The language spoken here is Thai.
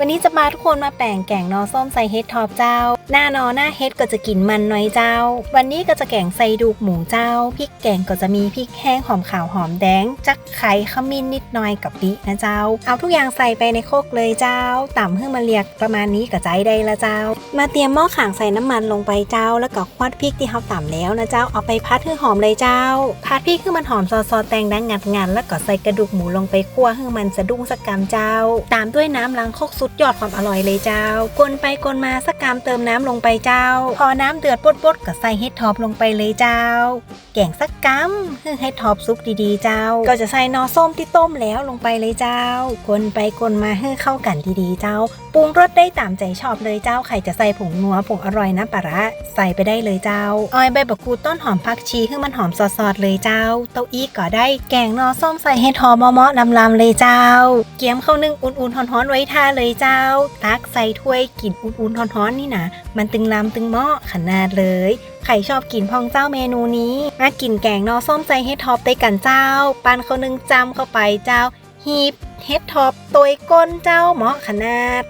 วันนี้จะมาทุกคนมาแป่งแกงนอส้มใส่เฮดทอปเจ้า หน้านอหน้าเฮ็ดก็จะกินมันน้อยเจ้า วันนี้ก็จะแกงใส่ดูกหมูเจ้า พริกแกงก็จะมีพริกแห้งหอมขาวหอมแดง จักไข่ขมิ้นนิดหน่อยกับปินะเจ้า เอาทุกอย่างใส่ไปในโคกเลยเจ้า ต่ำให้มันเรียกประมาณนี้ก็ใจได้ละเจ้า มาเตรียมหม้อข่างใส่น้ำมันลงไปเจ้า แล้วก็ควัดพริกที่เขาต่ำแล้วนะเจ้า เอาไปพัดให้หอมเลยเจ้า พัดพริกให้มันหอมซอสแตงดังงัดงันแล้วก็ใส่กระดูกหมูลงไปคั่วให้มันสะดุ้งสักกำเจ้า ตามด้วยน้ำล้างโคกสุดยอดความอร่อยเลยเจ้ากวนไปกวนมาสักกำเติมน้ำลงไปเจ้า พอน้ำเดือดปดๆก็ใส่เห็ดทอปลงไปเลยเจ้า แกงสักกำให้เห็ดทอปซุปดีๆเจ้า ก็จะใส่นอส้มที่ต้มแล้วลงไปเลยเจ้ากวนไปกวนมาให้เข้ากันดีๆเจ้า ปรุงรสได้ตามใจชอบเลยเจ้า ใครจะใส่ผงนัวผงอร่อยนะปะระใส่ไปได้เลยเจ้า ออยใบบักกูต้นหอมผักชีให้มันหอมสอดๆเลยเจ้า เต้าอี้ก็ได้ แกงนอส้มใส่เห็ดหอมเมาะๆลำๆเลยเจ้า เกี๊ยมข้าวนึ่งอุ่นๆฮ้อนๆไว้ท่าเลยเจ้า ตักใส่ถ้วยกินอุ่นๆฮ้อนๆนี่นะ มันตึงลำตึงเหมาะขนาดเลย ใครชอบกินพองเจ้าเมนูนี้ มากินแกงนอส้มใจเฮดท็อปได้กันเจ้า ปันเขานึ่งจำเข้าไปเจ้าหีบเฮดท็อปตัวก้นเจ้าเหมาะขนาด